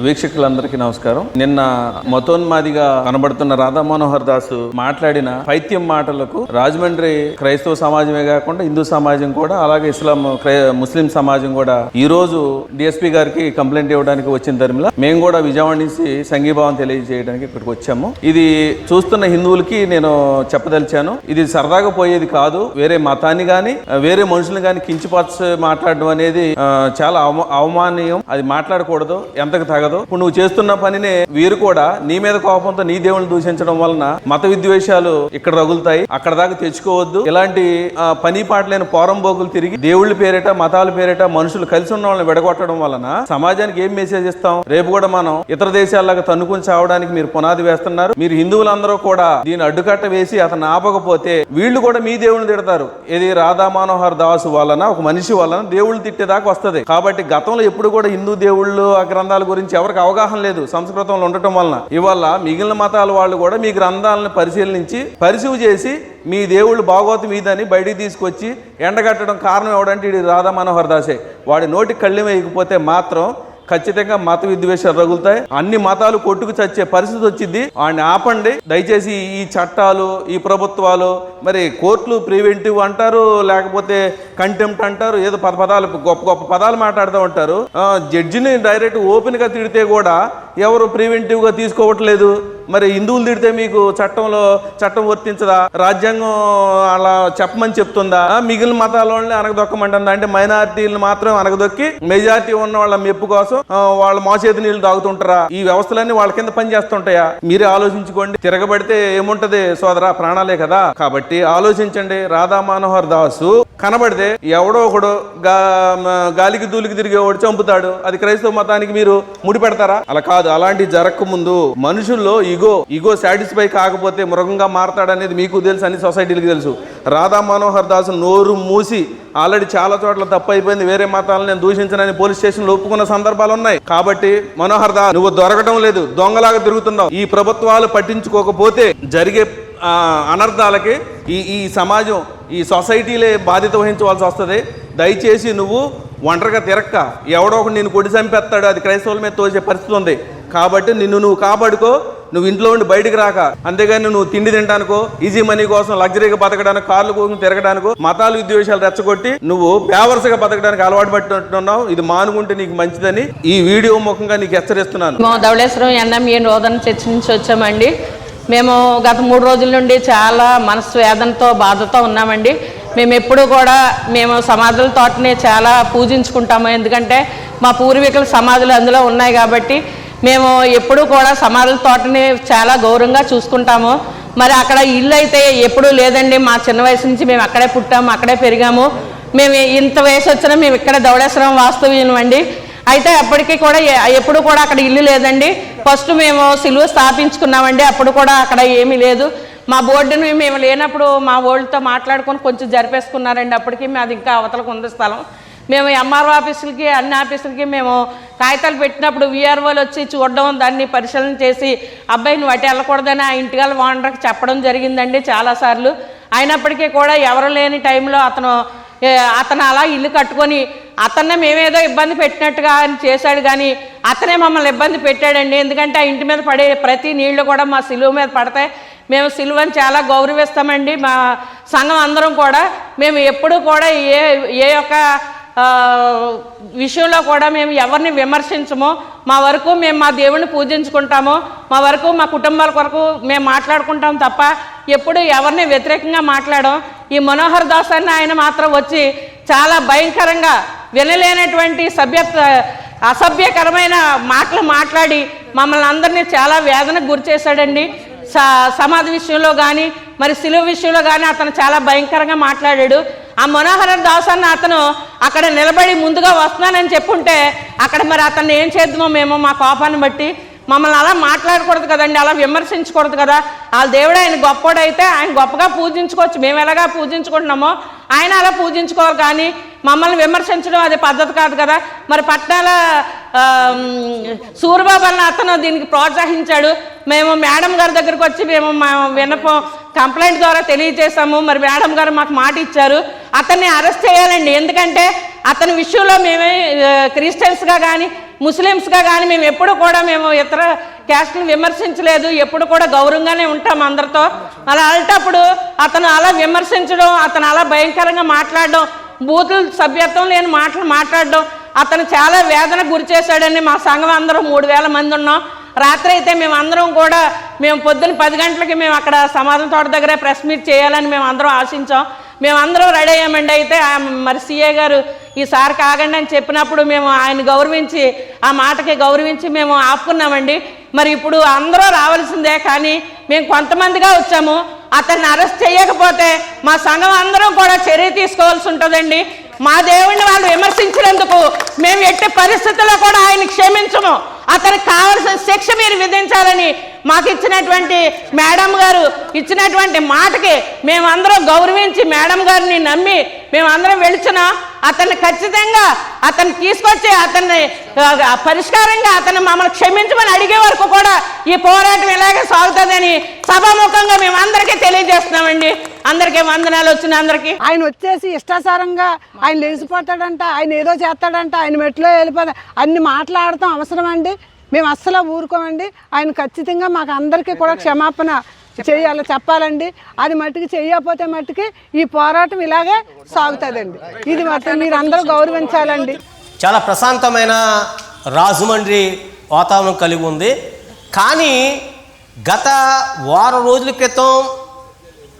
వీక్షకులందరికీ నమస్కారం. నిన్న మతోన్మాదిగా కనబడుతున్న రాధా మనోహర్ దాసు మాట్లాడిన పైత్యం మాటలకు రాజమండ్రి క్రైస్తవ సమాజమే కాకుండా హిందూ సమాజం కూడా అలాగే ఇస్లాం క్రై- ముస్లిం సమాజం కూడా ఈ రోజు డిఎస్పీ గారికి కంప్లైంట్ ఇవ్వడానికి వచ్చిన తరిమిలా మేము కూడా విజయవాడ నుంచి సంఘీభావం తెలియజేయడానికి ఇక్కడికి వచ్చాము. ఇది చూస్తున్న హిందువులకి నేను చెప్పదలిచాను. ఇది సరదాగా పోయేది కాదు. వేరే మతాన్ని గాని వేరే మనుషుల్ని కానీ కించిపరచ మాట్లాడడం అనేది చాలా అవమానీయం. అది మాట్లాడకూడదు. ఎంతకు తగదు ఇప్పుడు నువ్వు చేస్తున్న పనినే వీరు కూడా నీ మీద కోపంతో నీ దేవుని దూషించడం వలన మత విద్వేషాలు ఇక్కడ రగులుతాయి. అక్కడ దాకా తెచ్చుకోవద్దు. ఇలాంటి ఆ, పని పాటలేని పోరంబోకులు తిరిగి దేవుళ్ళ పేరిట మతాల పేరిట మనుషులు కలిసి ఉన్న వాళ్ళని విడగొట్టడం వలన సమాజానికి ఏం మెసేజ్ ఇస్తాం? రేపు కూడా మనం ఇతర దేశాల్లాగా తన్నుకుని చావడానికి మీరు పునాది వేస్తున్నారు. మీరు హిందువులందరూ కూడా దీని అడ్డుకట్ట వేసి అతను ఆపకపోతే వీళ్ళు కూడా మీ దేవుని తిడతారు. ఇది రాధా మనోహర్ దాస్ వలన ఒక మనిషి వలన దేవుళ్ళు తిట్టేదాకా వస్తది. కాబట్టి గతంలో ఎప్పుడు కూడా హిందూ దేవుళ్ళు ఆ గ్రంథాల గురించి ఎవరికి అవగాహన లేదు సంస్కృతంలో ఉండటం వలన. ఇవాళ మిగిలిన మతాల వాళ్ళు కూడా మీ గ్రంథాలను పరిశీలించి పరిశీలి చేసి మీ దేవుళ్ళు భాగవతం ఇదని బయటికి తీసుకొచ్చి ఎండగట్టడం కారణం ఎవడంటే ఇది రాధా మనోహర్ దాసే. వాడి నోటికి కళ్ళెం వేయకపోతే మాత్రం ఖచ్చితంగా మత విద్వేషాలు రగులుతాయి. అన్ని మతాలు కొట్టుకు చచ్చే పరిస్థితి వచ్చింది. వాడిని ఆపండి. దయచేసి ఈ చట్టాలు ఈ ప్రభుత్వాలు మరి కోర్టులు ప్రివెంటివ్ అంటారు లేకపోతే కంటెంప్ట్ అంటారు ఏదో పద పదాలు గొప్ప గొప్ప పదాలు మాట్లాడుతూ ఉంటారు. జడ్జిని డైరెక్ట్ ఓపెన్గా తిడితే కూడా ఎవరు ప్రివెంటివ్గా తీసుకోవట్లేదు. మరి హిందువులు తిడితే మీకు చట్టంలో చట్టం వర్తించదా? రాజ్యాంగం అలా చెప్పమని చెప్తుందా? మిగిలిన మతాల వాళ్ళని అనగదొక్కమంటుందా అంటే మైనారిటీలను మాత్రం అనగదొక్కి మెజారిటీ ఉన్న వాళ్ళ మెప్పు కోసం వాళ్ళ మోసేది నీళ్ళు తాగుతుంటారా? ఈ వ్యవస్థలన్నీ వాళ్ళ కింద పని చేస్తుంటాయా మీరే ఆలోచించుకోండి. తిరగబడితే ఏముంటది సోదరా? ప్రాణాలే కదా. కాబట్టి ఆలోచించండి. రాధా మనోహర్ దాసు కనబడితే ఎవడో ఒకడు గాలికి దూలికి తిరిగేవాడు చంపుతాడు? అది క్రైస్తవ మతానికి మీరు ముడిపెడతారా? అలా కాదు. అలాంటి జరగకముందు ముందు మనుషుల్లో ఇగో ఇగో సాటిస్ఫై కాకపోతే మృగంగా మారతాడనేది మీకు తెలుసు అన్ని సొసైటీలకు తెలుసు. రాధా మనోహర్ దాస్ నోరు మూసి ఆల్రెడీ చాలా చోట్ల తప్పు అయిపోయింది వేరే మతాలను నేను దూషించనని పోలీస్ స్టేషన్లో ఒప్పుకున్న సందర్భాలు ఉన్నాయి. కాబట్టి మనోహర్ దాస్ నువ్వు దొరకడం లేదు దొంగలాగా తిరుగుతున్నావు. ఈ ప్రభుత్వాలు పట్టించుకోకపోతే జరిగే అనర్థాలకి ఈ ఈ సమాజం ఈ సొసైటీలే బాధ్యత వహించవలసి వస్తుంది. దయచేసి నువ్వు ఒంటరిగా తిరక్క. ఎవడో ఒకటి నేను కొడి చంపేస్తాడు అది క్రైస్తవుల మీద తోసే పరిస్థితి ఉంది. కాబట్టి నిన్ను నువ్వు కాపాడుకో నువ్వు ఇంట్లో ఉండి బయటికి రాక. అంతేగాని నువ్వు తిండి తినడానికో ఈజీ మనీ కోసం లగ్జరీగా బతకడానికి కార్లు కోసం తిరగడానికో మతాలు ఉద్వేషాలు రెచ్చగొట్టి నువ్వు పేవర్స్గా బతకడానికి అలవాటు పట్టుకుంటున్నావు ఇది మానుకుంటే నీకు మంచిదని ఈ వీడియో ముఖంగా నీకు హెచ్చరిస్తున్నాను. మేము ధవళేశ్వరం ఎన్ఎంఏ రోదన చర్చ నుంచి వచ్చామండి. మేము గత మూడు రోజుల నుండి చాలా మనసు వేదనతో బాధతో ఉన్నామండి. మేము ఎప్పుడు కూడా మేము సమాధుల తోటని చాలా పూజించుకుంటాము. ఎందుకంటే మా పూర్వీకుల సమాధులు అందులో ఉన్నాయి కాబట్టి మేము ఎప్పుడూ కూడా సమాధుల తోటని చాలా గౌరవంగా చూసుకుంటాము. మరి అక్కడ ఇల్లు అయితే ఎప్పుడూ లేదండి. మా చిన్న వయసు నుంచి మేము అక్కడే పుట్టాము అక్కడే పెరిగాము. మేము ఇంత వయసు వచ్చినా మేము ఇక్కడ దౌడేశ్వరం వాస్తవ్యం అండి. అయితే అప్పటికి కూడా ఎప్పుడు కూడా అక్కడ ఇల్లు లేదండి. ఫస్ట్ మేము సిలువ స్థాపించుకున్నామండి. అప్పుడు కూడా అక్కడ ఏమీ లేదు. మా బోర్డుని మేము లేనప్పుడు మా ఓళ్ళతో మాట్లాడుకొని కొంచెం జరిపేసుకున్నారండి. అప్పటికి మాది ఇంకా అవతలకు ఉంది స్థలం. మేము ఎంఆర్ఓ ఆఫీసులకి అన్ని ఆఫీసులకి మేము కాగితాలు పెట్టినప్పుడు విఆర్ఓలు వచ్చి చూడడం దాన్ని పరిశీలన చేసి అబ్బాయిని వాటి వెళ్ళకూడదని ఆ ఇంటికాల ఓనర్కి చెప్పడం జరిగిందండి చాలాసార్లు. అయినప్పటికీ కూడా ఎవరు లేని టైంలో అతను అతను అలా ఇల్లు కట్టుకొని అతన్నే మేమేదో ఇబ్బంది పెట్టినట్టుగా అని చేశాడు కానీ అతనే మమ్మల్ని ఇబ్బంది పెట్టాడండి. ఎందుకంటే ఆ ఇంటి మీద పడే ప్రతి నీళ్ళు కూడా మా సిలువ మీద పడతాయి. మేము సిలువని చాలా గౌరవిస్తామండి. మా సంఘం అందరం కూడా మేము ఎప్పుడూ కూడా ఏ ఏ యొక్క విషయంలో కూడా మేము ఎవరిని విమర్శించము. మా వరకు మేము మా దేవుని పూజించుకుంటాము. మా వరకు మా కుటుంబాల కొరకు మేము మాట్లాడుకుంటాం తప్ప ఎప్పుడు ఎవరిని వ్యతిరేకంగా మాట్లాడం ఈ మనోహర్ దాస్ అన్న ఆయన మాత్రం వచ్చి చాలా భయంకరంగా వినలేనటువంటి సభ్య అసభ్యకరమైన మాటలు మాట్లాడి మమ్మల్ని అందరినీ చాలా వేదనకు గురి చేశాడండి. స సమాధి విషయంలో కానీ మరి సిలువ విషయంలో కానీ అతను చాలా భయంకరంగా మాట్లాడాడు. ఆ మనోహర దాస్ అన్న అతను అక్కడ నిలబడి ముందుగా వస్తున్నానని చెప్పుంటే అక్కడ మరి అతన్ని ఏం చేద్దామో మేము మా కోపాన్ని బట్టి మమ్మల్ని అలా మాట్లాడకూడదు కదండి అలా విమర్శించకూడదు కదా. వాళ్ళ దేవుడు ఆయన గొప్పోడైతే ఆయన గొప్పగా పూజించుకోవచ్చు. మేము ఎలాగా పూజించుకుంటున్నామో ఆయన అలా పూజించుకోవాలి కానీ మమ్మల్ని విమర్శించడం అది పద్ధతి కాదు కదా. మరి పట్టణాల సూర్యబాబు అన్న అతను దీనికి ప్రోత్సహించాడు. మేము మేడం గారి దగ్గరికి వచ్చి మేము మా కంప్లైంట్ ద్వారా తెలియజేశాము. మరి మేడం గారు మాకు మాట ఇచ్చారు. అతన్ని అరెస్ట్ చేయాలండి. ఎందుకంటే అతని విషయంలో మేమే క్రిస్టియన్స్గా కానీ ముస్లిమ్స్గా కానీ మేము ఎప్పుడు కూడా మేము ఇతర క్యాస్ట్ని విమర్శించలేదు. ఎప్పుడు కూడా గౌరవంగానే ఉంటాం అందరితో. అలా అలాంటప్పుడు అతను అలా విమర్శించడం అతను అలా భయంకరంగా మాట్లాడడం బూతులు సభ్యత్వం లేని మాటలు మాట్లాడడం అతను చాలా వేదన గురి చేశాడని మా సంఘం అందరం మూడు వేల మంది ఉన్నాం. రాత్రి అయితే మేము అందరం కూడా మేము పొద్దున్న పది గంటలకి మేము అక్కడ సమాధం తోట దగ్గర ప్రెస్ మీట్ చేయాలని మేము అందరం ఆశించాం. మేమందరం రెడీ అయ్యామండి. అయితే మరి సీఏ గారు ఈసారి కాగండి అని చెప్పినప్పుడు మేము ఆయన గౌరవించి ఆ మాటకి గౌరవించి మేము ఆపుకున్నామండి. మరి ఇప్పుడు అందరూ రావాల్సిందే కానీ మేము కొంతమందిగా వచ్చాము. అతన్ని అరెస్ట్ చేయకపోతే మా సంఘం అందరం కూడా చర్య తీసుకోవాల్సి ఉంటుందండి. మా దేవుణ్ణి వాళ్ళు విమర్శించినందుకు మేము ఎట్టి పరిస్థితుల్లో కూడా ఆయన క్షమించము. అతనికి కావలసిన శిక్ష మీరు విధించాలని మాకు ఇచ్చినటువంటి మేడం గారు ఇచ్చినటువంటి మాటకి మేమందరం గౌరవించి మేడం గారిని నమ్మి మేమందరం వెళుచున్నా అతన్ని ఖచ్చితంగా అతన్ని తీసుకొచ్చి అతన్ని పరిష్కారంగా అతన్ని మమ్మల్ని క్షమించమని అడిగే వరకు కూడా ఈ పోరాటం ఇలాగే సాగుతుందని సభాముఖంగా మేమందరికీ తెలియజేస్తున్నామండి. అందరికీ వందనాలు వచ్చిన అందరికీ. ఆయన వచ్చేసి ఇష్టాసారంగా ఆయన లేచిపోతాడంట ఆయన ఏదో చేస్తాడంట ఆయన మెట్లో వెళ్ళిపోతా అన్ని మాట్లాడటం అవసరం అండి మేము అస్సలు ఊరుకోమండి. ఆయన ఖచ్చితంగా మాకు అందరికీ కూడా క్షమాపణ చేయాలి చెప్పాలండి. అది మట్టుకు చేయకపోతే మట్టుకి ఈ పోరాటం ఇలాగే సాగుతుందండి. ఇది మట్టుకు మీరు అందరూ గౌరవించాలండి. చాలా ప్రశాంతమైన రాజమండ్రి వాతావరణం కలిగి ఉంది. కానీ గత వారం రోజుల క్రితం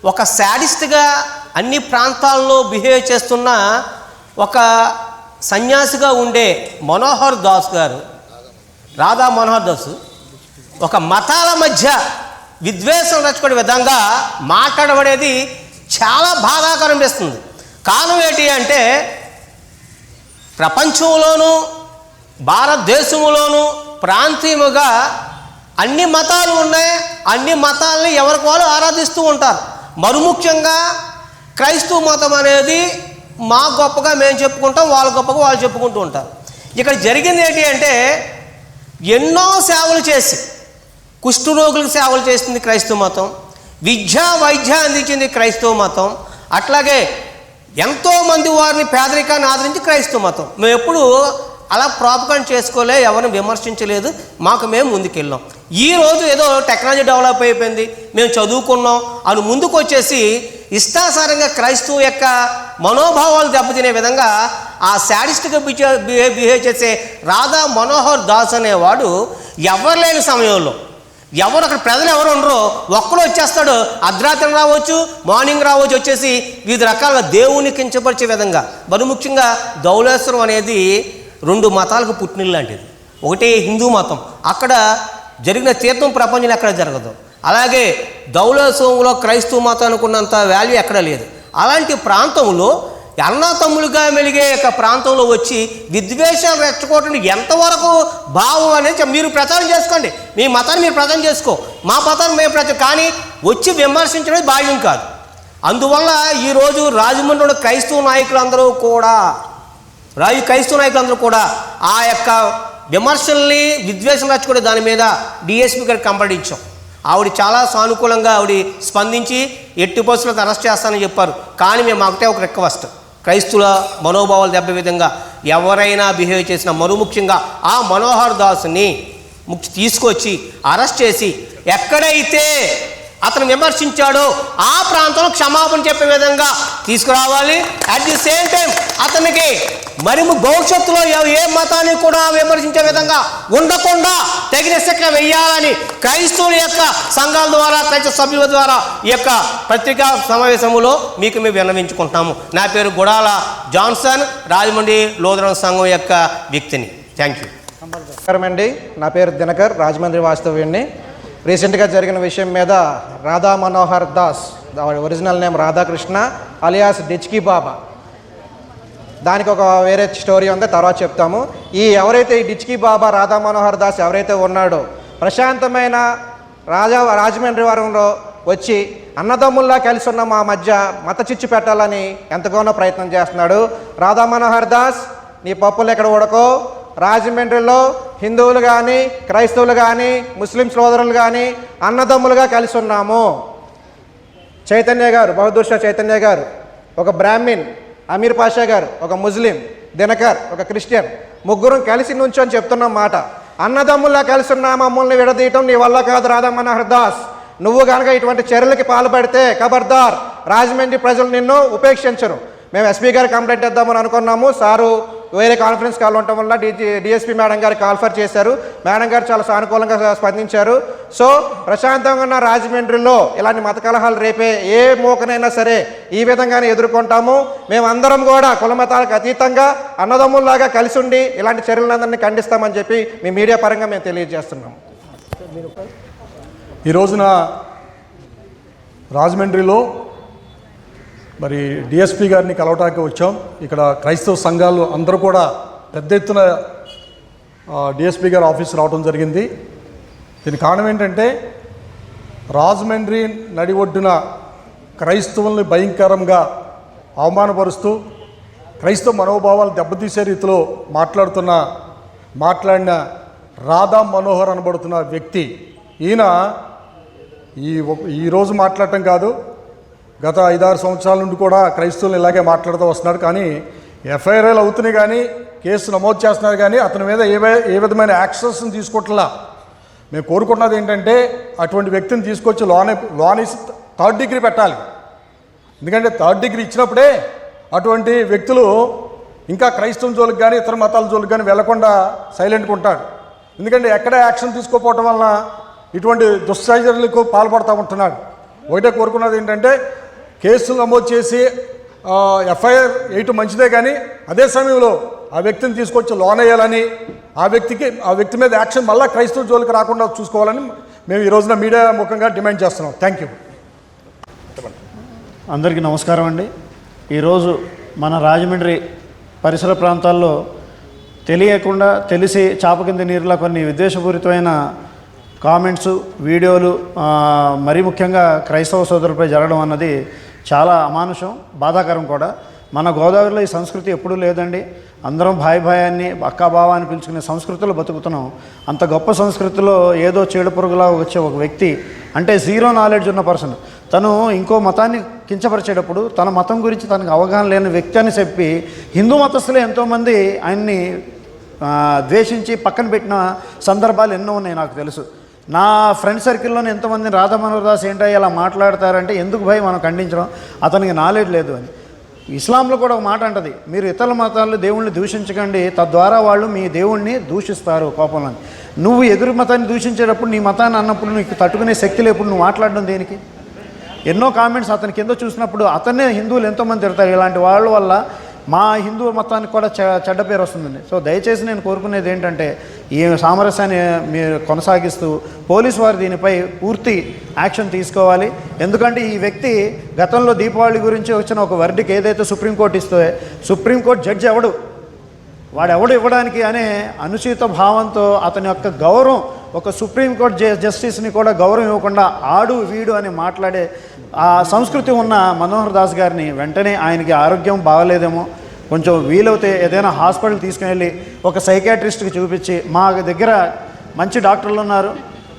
ఒక శాడిస్ట్గా అన్ని ప్రాంతాల్లో బిహేవ్ చేస్తున్న ఒక సన్యాసిగా ఉండే మనోహర్ దాస్ గారు రాధా మనోహర్ దాస్ ఒక మతాల మధ్య విద్వేషం రచ్చుకునే విధంగా మాట్లాడబడేది చాలా బాధాకరం చేస్తుంది కారణం ఏంటి అంటే ప్రపంచంలోనూ భారతదేశంలోనూ ప్రాంతీయముగా అన్ని మతాలు ఉన్నాయి అన్ని మతాలని ఎవరికి వాళ్ళు ఆరాధిస్తూ ఉంటారు. మరుముఖ్యంగా క్రైస్తవ మతం అనేది మా గొప్పగా మేము చెప్పుకుంటాం వాళ్ళ గొప్పగా వాళ్ళు చెప్పుకుంటూ ఉంటారు. ఇక్కడ జరిగింది ఏంటి అంటే ఎన్నో సేవలు చేసి కుష్ఠరోగులకు సేవలు చేస్తుంది క్రైస్తవ మతం విద్య వైద్య అందించింది క్రైస్తవ మతం అట్లాగే ఎంతోమంది వారిని పేదరికాన్ని ఆదరించి క్రైస్తవ మతం. మేము ఎప్పుడు అలా ప్రాపకాండ్ చేసుకోలే ఎవరిని విమర్శించలేదు. మాకు మేము ముందుకెళ్ళాం. ఈ రోజు ఏదో టెక్నాలజీ డెవలప్ అయిపోయింది. మేము చదువుకున్నాం. అని ముందుకు వచ్చేసి ఇష్టాసారంగా క్రైస్తవు యొక్క మనోభావాలు దెబ్బతినే విధంగా ఆ శాడిస్ట్గా బిహేవ్ బిహేవ్ చేసే రాధా మనోహర్ దాస్ అనేవాడు ఎవరు లేని సమయంలో ఎవరు అక్కడ ప్రజలు ఎవరు ఉండరో ఒక్కడు వచ్చేస్తాడు. అర్ధరాత్రి రావచ్చు మార్నింగ్ రావచ్చు వచ్చేసి వివిధ రకాలుగా దేవుని కించపరిచే విధంగా. మరి ముఖ్యంగా ధౌలేశ్వరం అనేది రెండు మతాలకు పుట్టినిల్లు లాంటిది. ఒకటి హిందూ మతం. అక్కడ జరిగిన తీర్థం ప్రపంచం ఎక్కడ జరగదు. అలాగే ధౌలేశ్వరంలో క్రైస్తవ మతానికి ఉన్నంత వాల్యూ ఎక్కడ లేదు. అలాంటి ప్రాంతంలో అన్నా తమ్ములుగా మెలిగే యొక్క ప్రాంతంలో వచ్చి విద్వేషాలు రెచ్చగొట్టడం ఎంతవరకు భావం అనేది మీరు ప్రచారం చేసుకోండి. మీ మతాన్ని మీరు ప్రచారం చేసుకో. మా మతాన్ని మేము ప్రచారం కానీ వచ్చి విమర్శించడం భావ్యం కాదు. అందువల్ల ఈరోజు రాజమండ్రిలో క్రైస్తవ నాయకులందరూ కూడా రాజు క్రైస్తవ నాయకులందరూ కూడా ఆ యొక్క విమర్శల్ని విద్వేషం రచ్చుకునే దాని మీద డిఎస్పీ గారికి కంప్లైంట్ ఇచ్చాం ఆవిడ చాలా సానుకూలంగా ఆవిడ స్పందించి ఎట్టి పరిస్థితులకు అరెస్ట్ చేస్తానని చెప్పారు. కానీ మేము ఒకటే ఒక రిక్వెస్ట్. క్రైస్తుల మనోభావాలు దెబ్బ విధంగా ఎవరైనా బిహేవ్ చేసిన మరో ముఖ్యంగా ఆ మనోహర్ దాస్ని ముఖ్య తీసుకొచ్చి అరెస్ట్ చేసి ఎక్కడైతే అతను విమర్శించాడో. ఆ ప్రాంతంలో క్షమాపణ చెప్పే విధంగా తీసుకురావాలి. అట్ ది సేమ్ టైం అతనికి మరి భవిష్యత్తులో ఏ మతాన్ని కూడా విమర్శించే విధంగా ఉండకుండా తగిన శిక్ష వెయ్యాలని క్రైస్తవుల యొక్క సంఘాల ద్వారా క్రైస్తవ సభ్యుల ద్వారా ఈ యొక్క పత్రికా సమావేశంలో మీకు మేము విన్నవించుకుంటాము నా పేరు గుడాల జాన్సన్ రాజమండ్రి లోదరం సంఘం యొక్క వ్యక్తిని. థ్యాంక్ యూ నమస్కారం అండి నా పేరు దినకర్ రాజమండ్రి వాస్తవ్యుడిని రీసెంట్గా జరిగిన విషయం మీద Radha Manohar Das original name Radhakrishna alias డిచ్కి బాబా. దానికి ఒక వేరే స్టోరీ ఉంది తర్వాత చెప్తాము. ఈ ఎవరైతే ఈ డిచ్కి బాబా రాధా మనోహర్ దాస్ ఎవరైతే ఉన్నాడో ప్రశాంతమైన రాజా రాజమండ్రి వారంలో వచ్చి అన్నదమ్ముల్లా కలిసి ఉన్న మా మధ్య మత చిచ్చు పెట్టాలని ఎంతగానో ప్రయత్నం చేస్తున్నాడు. రాధా మనోహర్ దాస్ నీ పప్పులు ఎక్కడ ఉడకో రాజమండ్రిలో హిందువులు కానీ క్రైస్తవులు కానీ ముస్లిం సోదరులు కానీ అన్నదమ్ములుగా కలిసి ఉన్నాము. చైతన్య గారు బహదూర్ షా చైతన్య గారు ఒక బ్రాహ్మిన్ అమీర్ పాషా గారు ఒక ముస్లిం దినకర్ ఒక క్రిస్టియన్ ముగ్గురం కలిసి నుంచొని చెప్తున్నాం మాట. అన్నదమ్ముల్లా కలిసి ఉన్న మమ్మల్ని విడదీయటం నీ వల్ల కాదు రాధా మనోహర్ దాస్. నువ్వు కనుక ఇటువంటి చర్యలకి పాల్పడితే ఖబర్దార్ రాజమండ్రి ప్రజలు నిన్ను ఉపేక్షించరు. మేము ఎస్పీ గారు కంప్లైంట్ ఇద్దామని అనుకున్నాము. సారు వేరే కాన్ఫరెన్స్ కాల్ ఉండటం వల్ల డిఎస్పీ మేడం గారికి కాల్ఫర్ చేశారు. మేడం గారు చాలా సానుకూలంగా స్పందించారు. సో ప్రశాంతంగా ఉన్న రాజమండ్రిలో ఇలాంటి మత కలహాలు రేపే ఏ మూకనైనా సరే ఈ విధంగానే ఎదుర్కొంటాము. మేమందరం కూడా కులమతాలకు అతీతంగా అన్నదమ్ముల్లాగా కలిసి ఉండి ఇలాంటి చర్యలందరినీ ఖండిస్తామని చెప్పి మీ మీడియా పరంగా మేము తెలియజేస్తున్నాము ఈ రోజున రాజమండ్రిలో మరి డిఎస్పి గారిని కలవటానికి వచ్చాం. ఇక్కడ క్రైస్తవ సంఘాలు అందరూ కూడా పెద్ద ఎత్తున డిఎస్పి గారి ఆఫీస్ రావడం జరిగింది. దీని కారణం ఏంటంటే రాజమండ్రి నడి ఒడ్డున క్రైస్తవుల్ని భయంకరంగా అవమానపరుస్తూ క్రైస్తవ మనోభావాలు దెబ్బతీసే రీతిలో మాట్లాడుతున్న మాట్లాడిన రాధా మనోహర్ అనబడుతున్న వ్యక్తి. ఈయన ఈ ఈరోజు మాట్లాడటం కాదు గత ఐదారు సంవత్సరాల నుండి కూడా క్రైస్తవులు ఇలాగే మాట్లాడుతూ వస్తున్నాడు. కానీ ఎఫ్ఐఆర్ఎల్ అవుతున్నాయి కానీ కేసు నమోదు చేస్తున్నారు కానీ అతని మీద ఏ ఏ విధమైన యాక్షన్స్ని తీసుకోవట్లా. మేము కోరుకున్నది ఏంటంటే అటువంటి వ్యక్తిని తీసుకొచ్చి లోన్ లోన్ ఇసి థర్డ్ డిగ్రీ పెట్టాలి. ఎందుకంటే థర్డ్ డిగ్రీ ఇచ్చినప్పుడే అటువంటి వ్యక్తులు ఇంకా క్రైస్తవం జోలికి కానీ ఇతర మతాల జోలికి కానీ వెళ్ళకుండా సైలెంట్గా ఉంటాడు ఎందుకంటే ఎక్కడ యాక్షన్ తీసుకోకపోవటం వలన ఇటువంటి దుశ్చర్యలకు పాల్పడతా ఉంటున్నాడు. ఒకటే కోరుకున్నది ఏంటంటే కేసులు నమోదు చేసి ఎఫ్ఐఆర్ వేయటం మంచిదే కానీ అదే సమయంలో ఆ వ్యక్తిని తీసుకొచ్చి లోన్ వేయాలని ఆ వ్యక్తికి ఆ వ్యక్తి మీద యాక్షన్ మళ్ళీ క్రైస్తవ జోలికి రాకుండా చూసుకోవాలని మేము ఈ రోజున మీడియా ముఖంగా డిమాండ్ చేస్తున్నాం. Thank you. అందరికీ నమస్కారం అండి. ఈరోజు మన రాజమండ్రి పరిసర ప్రాంతాల్లో తెలియకుండా తెలిసి చాప కింద నీరులా కొన్ని విద్వేషపూరితమైన కామెంట్స్ వీడియోలు మరీ ముఖ్యంగా క్రైస్తవ సోదరులపై జరగడం అన్నది చాలా అమానుషం బాధాకరం కూడా. మన గోదావరిలో ఈ సంస్కృతి ఎప్పుడూ లేదండి. అందరం భాయ్ భాయాన్ని అక్కాభావాన్ని పిలుచుకునే సంస్కృతిలో బతుకుతున్నాం. అంత గొప్ప సంస్కృతిలో ఏదో చీడ పురుగులా వచ్చే ఒక వ్యక్తి అంటే జీరో నాలెడ్జ్ ఉన్న పర్సన్. తను ఇంకో మతాన్ని కించపరిచేటప్పుడు తన మతం గురించి తనకు అవగాహన లేని వ్యక్తి అని చెప్పి హిందూ మతస్థులు ఎంతోమంది ఆయన్ని ద్వేషించి పక్కన పెట్టిన సందర్భాలు ఎన్నో ఉన్నాయి నాకు తెలుసు. నా ఫ్రెండ్ సర్కిల్లోనే ఎంతమంది రాధమనోహర్ దాస్ ఏంటో ఇలా మాట్లాడతారంటే ఎందుకు భయం మనం ఖండించడం? అతనికి నాలెడ్జ్ లేదు అని. ఇస్లాంలో కూడా ఒక మాట అంటది మీరు ఇతర మతాల్లో దేవుణ్ణి దూషించకండి తద్వారా వాళ్ళు మీ దేవుణ్ణి దూషిస్తారు కోపంలో నువ్వు ఎదురు మతాన్ని దూషించేటప్పుడు నీ మతాన్ని అన్నప్పుడు నీకు తట్టుకునే శక్తి లేప్పుడు నువ్వు మాట్లాడడం దేనికి? ఎన్నో కామెంట్స్ అతని కింద చూసినప్పుడు అతన్నే హిందువులు ఎంతోమంది తిడతారు. ఇలాంటి వాళ్ళ వల్ల మా హిందూ మతానికి కూడా చె చెడ్డ పేరు వస్తుందండి. సో దయచేసి నేను కోరుకునేది ఏంటంటే ఈ సామరస్యాన్ని మీరు కొనసాగిస్తూ పోలీసు వారు దీనిపై పూర్తి యాక్షన్ తీసుకోవాలి. ఎందుకంటే ఈ వ్యక్తి గతంలో దీపావళి గురించి వచ్చిన ఒక వర్డ్కి ఏదైతే సుప్రీంకోర్టు ఇస్తే సుప్రీంకోర్టు జడ్జి ఎవడు? వాడెవడు ఇవ్వడానికి అనే అనుచిత భావంతో అతని యొక్క గౌరవం ఒక సుప్రీంకోర్టు జస్టిస్ని కూడా గౌరవం ఇవ్వకుండా ఆడు వీడు అని మాట్లాడే ఆ సంస్కృతి ఉన్న మనోహర్ దాస్ గారిని వెంటనే ఆయనకి ఆరోగ్యం బాగలేదేమో కొంచెం వీలవుతే ఏదైనా హాస్పిటల్ తీసుకువెళ్ళి ఒక సైకాట్రిస్ట్కి చూపించి మా దగ్గర మంచి డాక్టర్లు ఉన్నారు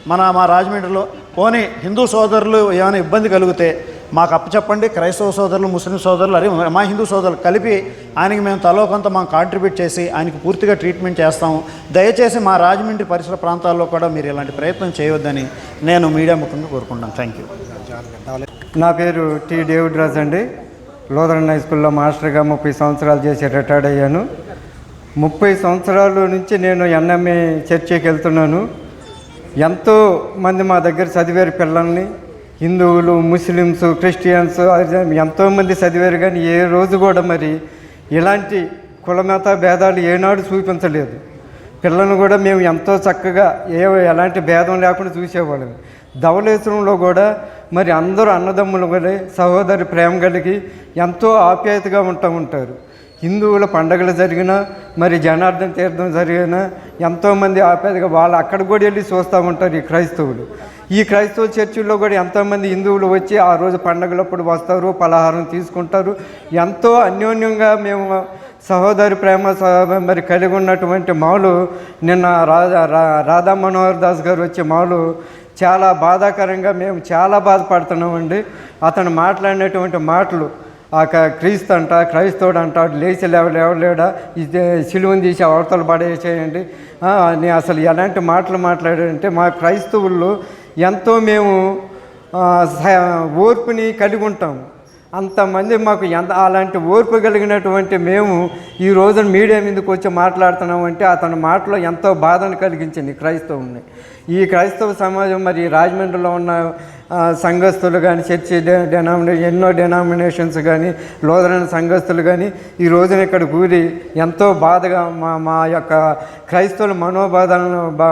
మన మా రాజమండ్రిలో. పోనీ హిందూ సోదరులు ఏమైనా ఇబ్బంది కలిగితే మాకు అప్పచెప్పండి క్రైస్తవ సోదరులు ముస్లిం సోదరులు అరే మా హిందూ సోదరులు కలిపి ఆయనకి మేము తలో కొంత మాకు కాంట్రిబ్యూట్ చేసి ఆయనకి పూర్తిగా ట్రీట్మెంట్ చేస్తాము. దయచేసి మా రాజమండ్రి పరిసర ప్రాంతాల్లో కూడా మీరు ఇలాంటి ప్రయత్నం చేయవద్దని నేను మీడియా ముఖంగా కోరుకుంటాను థ్యాంక్ యూ నా పేరు టి డేవిడ్ రాజ్ అండి. లోదరన్ హై స్కూల్లో మాస్టర్గా ముప్పై సంవత్సరాలు చేసి రిటైర్డ్ అయ్యాను. ముప్పై సంవత్సరాల నుంచి నేను ఎన్ఎంఏ చర్చికి వెళ్తున్నాను. ఎంతో మంది మా దగ్గర చదివారు పిల్లల్ని. హిందువులు ముస్లిమ్స్ క్రిస్టియన్స్ ఎంతోమంది చదివారు కానీ ఏ రోజు కూడా మరి ఇలాంటి కులమత భేదాలు ఏనాడు చూపించలేదు. పిల్లలను కూడా మేము ఎంతో చక్కగా ఏ ఎలాంటి భేదం లేకుండా చూసేవాళ్ళం. ధవళేశ్వరంలో కూడా మరి అందరూ అన్నదమ్ములు వలె సహోదరి ప్రేమ కలిగి ఎంతో ఆప్యాయతగా ఉంటా ఉంటారు. హిందువుల పండగలు జరిగినా మరి జనార్దన తీర్థం జరిగినా ఎంతోమంది ఆప్యాయతగా వాళ్ళు అక్కడ కూడా వెళ్ళి చూస్తూ ఉంటారు ఈ క్రైస్తవులు. ఈ క్రైస్తవ చర్చిల్లో కూడా ఎంతోమంది హిందువులు వచ్చి ఆ రోజు పండగలప్పుడు వస్తారు పలహారం తీసుకుంటారు. ఎంతో అన్యోన్యంగా మేము సహోదరి ప్రేమ సహ- మరి కలిగి ఉన్నటువంటి మాలు నిన్న రాధా రా- రాధా మనోహర్ దాస్ గారు వచ్చే మాలు చాలా బాధాకరంగా మేము చాలా బాధపడుతున్నామండి. అతను మాట్లాడినటువంటి మాటలు ఆ క్రీస్తు అంట క్రైస్తవుడు అంటాడు లేచి లేవలేవలేడా ఇది సిలువని తీసి అవతలు పడేసేయండి. నేను అసలు ఎలాంటి మాటలు మాట్లాడాడంటే మా క్రైస్తవుల్లో ఎంతో మేము ఓర్పుని కలిగి ఉంటాం. అంతమంది మాకు ఎంత అలాంటి ఓర్పు కలిగినటువంటి మేము ఈ రోజున మీడియా మీదకి వచ్చి మాట్లాడుతున్నాం అంటే అతని మాటలో ఎంతో బాధను కలిగించింది క్రైస్తవుని. ఈ క్రైస్తవ సమాజం మరి రాజమండ్రిలో ఉన్న సంఘస్థులు కానీ చర్చి డెనామినేషన్ ఎన్నో డెనామినేషన్స్ కానీ లోదరైన సంఘస్థులు కానీ ఈ రోజున ఇక్కడ కూడి ఎంతో బాధగా మా మా యొక్క క్రైస్తవుల మనోబాధలను బా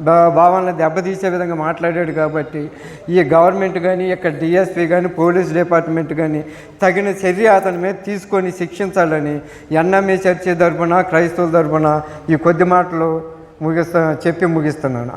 బా- భావాలను దెబ్బతీసే విధంగా మాట్లాడాడు కాబట్టి ఈ గవర్నమెంట్ కానీ ఇక్కడ డిఎస్పీ కానీ పోలీస్ డిపార్ట్మెంట్ కానీ తగిన చర్య అతని మీద తీసుకొని శిక్షించాలని ఎన్ఎంఏ చర్చి తరపున క్రైస్తవుల తరపున ఈ కొద్ది మాటలు ముగిస్తా చెప్పి ముగిస్తున్నాను.